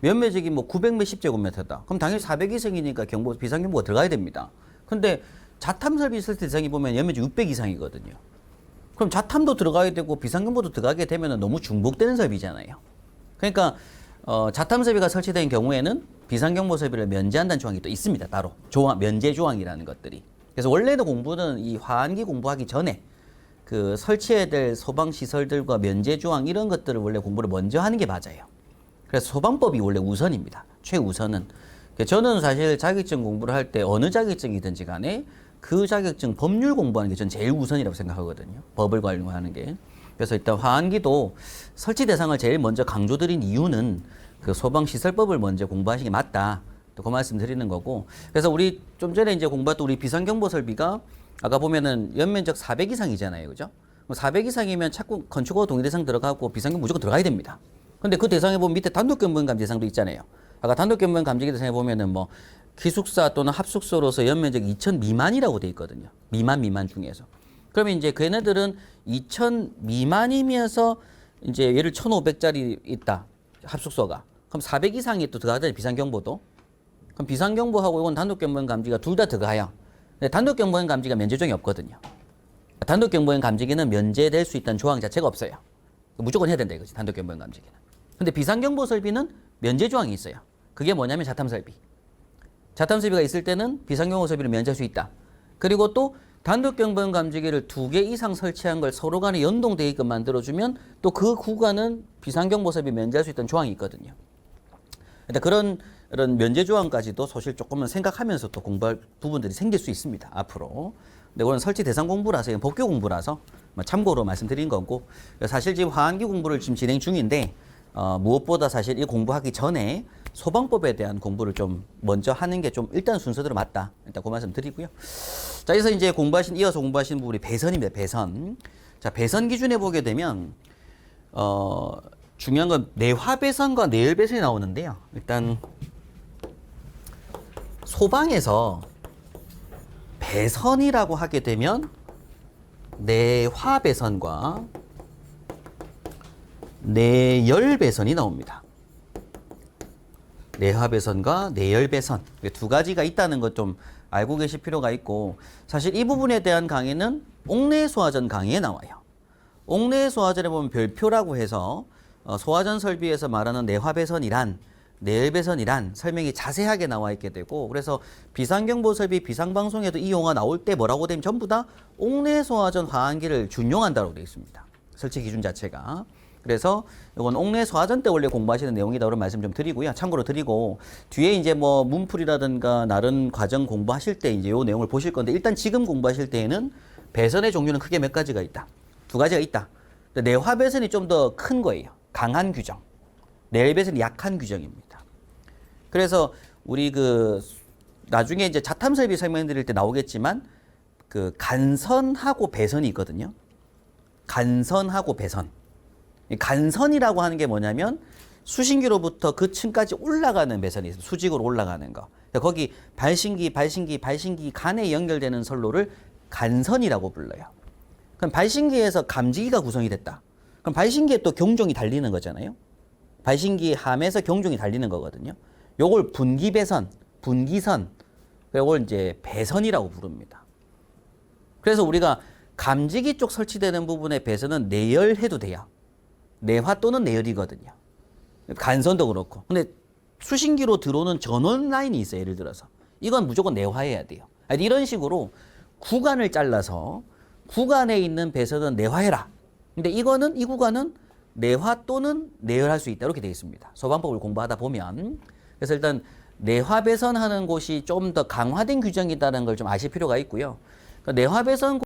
면면적이 뭐 900 몇십 제곱미터다. 그럼 당연히 400 이상이니까 경보 비상 경보가 들어가야 됩니다. 근데 자탐 설비 있을 때 대상이 보면 연면적 600 이상이거든요. 그럼 자탐도 들어가야 되고 비상경보도 들어가게 되면 너무 중복되는 설비잖아요. 그러니까 어, 자탐 설비가 설치된 경우에는 비상경보 설비를 면제한다는 조항이 또 있습니다. 따로 조항 면제 조항이라는 것들이. 그래서 원래도 공부는 이 화환기 공부하기 전에 그 설치해야 될 소방 시설들과 면제 조항 이런 것들을 원래 공부를 먼저 하는 게 맞아요. 그래서 소방법이 원래 우선입니다. 최우선은. 저는 사실 자격증 공부를 할 때 어느 자격증이든지 간에 그 자격증 법률 공부하는 게 전 제일 우선이라고 생각하거든요. 법을 관련하는 게. 그래서 일단 화환기도 설치 대상을 제일 먼저 강조드린 이유는 그 소방시설법을 먼저 공부하시는 게 맞다. 또 그 말씀 드리는 거고. 그래서 우리 좀 전에 이제 공부했던 우리 비상경보 설비가 아까 보면은 연면적 400 이상이잖아요. 그죠? 400 이상이면 자꾸 건축허 동의 대상 들어가고 비상경 무조건 들어가야 됩니다. 근데 그 대상에 보면 밑에 단독경보원 감지 대상도 있잖아요. 아까 단독경보원 감지 대상에 보면은 뭐 기숙사 또는 합숙소로서 연면적 2천 미만이라고 돼 있거든요. 미만 미만 중에서. 그러면 이제 걔네들은 2천 미만이면서 이제 예를 1,500짜리 있다. 합숙소가. 그럼 400 이상이 또 들어가잖아요. 비상경보도. 그럼 비상경보하고 이건 단독경보원 감지가 둘 다 들어가요. 근데 단독경보원 감지가 면제종이 없거든요. 단독경보원 감지기는 면제될 수 있다는 조항 자체가 없어요. 무조건 해야 된다 이거지. 단독경보원 감지기는. 근데 비상경보 설비는 면제 조항이 있어요. 그게 뭐냐면 자탐 설비. 자탐 설비가 있을 때는 비상경보 설비를 면제할 수 있다. 그리고 또 단독경보원 감지기를 두 개 이상 설치한 걸 서로 간에 연동되게끔 만들어주면 또 그 구간은 비상경보 설비 면제할 수 있다는 조항이 있거든요. 일단 그런 이런 면제 조항까지도 사실 조금은 생각하면서 또 공부할 부분들이 생길 수 있습니다. 앞으로. 근데 이건 설치 대상 공부라서 법규 공부라서 뭐 참고로 말씀드린 거고 사실 지금 화환기 공부를 지금 진행 중인데 어, 무엇보다 사실 이 공부하기 전에 소방법에 대한 공부를 좀 먼저 하는 게 좀 일단 순서대로 맞다. 일단 그 말씀 드리고요. 자, 그래서 이제 공부하신 이어서 공부하신 부분이 배선입니다. 배선. 자, 배선 기준에 보게 되면 어, 중요한 건 내화배선과 내열배선이 나오는데요. 일단 소방에서 배선이라고 하게 되면 내화배선과 내열 배선이 나옵니다. 내화배선과 내열 배선 이두 가지가 있다는 것 좀 알고 계실 필요가 있고 사실 이 부분에 대한 강의는 옥내 소화전 강의에 나와요. 옥내 소화전에 보면 별표라고 해서 어, 소화전 설비에서 말하는 내화 배선이란 내열 배선이란 설명이 자세하게 나와 있게 되고 그래서 비상경보 설비 비상방송에도 이 용어 나올 때 뭐라고 되면 전부 다 옥내 소화전 화환기를 준용한다고 되어 있습니다. 설치 기준 자체가. 그래서 이건 옥내 소화전 때 원래 공부하시는 내용이다 그런 말씀 좀 드리고요. 참고로 드리고 뒤에 이제 뭐 문풀이라든가 다른 과정 공부하실 때 이제 요 내용을 보실 건데 일단 지금 공부하실 때에는 배선의 종류는 크게 몇 가지가 있다. 두 가지가 있다. 내화 배선이 좀 더 큰 거예요. 강한 규정. 내일 배선이 약한 규정입니다. 그래서 우리 그 나중에 이제 자탐 설비 설명드릴 때 나오겠지만 그 간선하고 배선이 있거든요. 간선하고 배선. 이 간선이라고 하는 게 뭐냐면 수신기로부터 그 층까지 올라가는 배선이 있습니다. 수직으로 올라가는 거. 그러니까 거기 발신기, 발신기, 발신기 간에 연결되는 선로를 간선이라고 불러요. 그럼 발신기에서 감지기가 구성이 됐다. 그럼 발신기에 또 경종이 달리는 거잖아요. 발신기 함에서 경종이 달리는 거거든요. 요걸 분기배선, 분기선, 요걸 이제 배선이라고 부릅니다. 그래서 우리가 감지기 쪽 설치되는 부분의 배선은 내열해도 돼요. 내화 또는 내열이거든요. 간선도 그렇고. 근데 수신기로 들어오는 전원 라인이 있어요. 예를 들어서. 이건 무조건 내화해야 돼요. 이런 식으로 구간을 잘라서 구간에 있는 배선은 내화해라. 근데 이거는 이 구간은 내화 또는 내열할 수 있다. 이렇게 되어 있습니다. 소방법을 공부하다 보면. 그래서 일단 내화 배선하는 곳이 좀 더 강화된 규정이다는 걸 좀 아실 필요가 있고요. 그러니까 내화 배선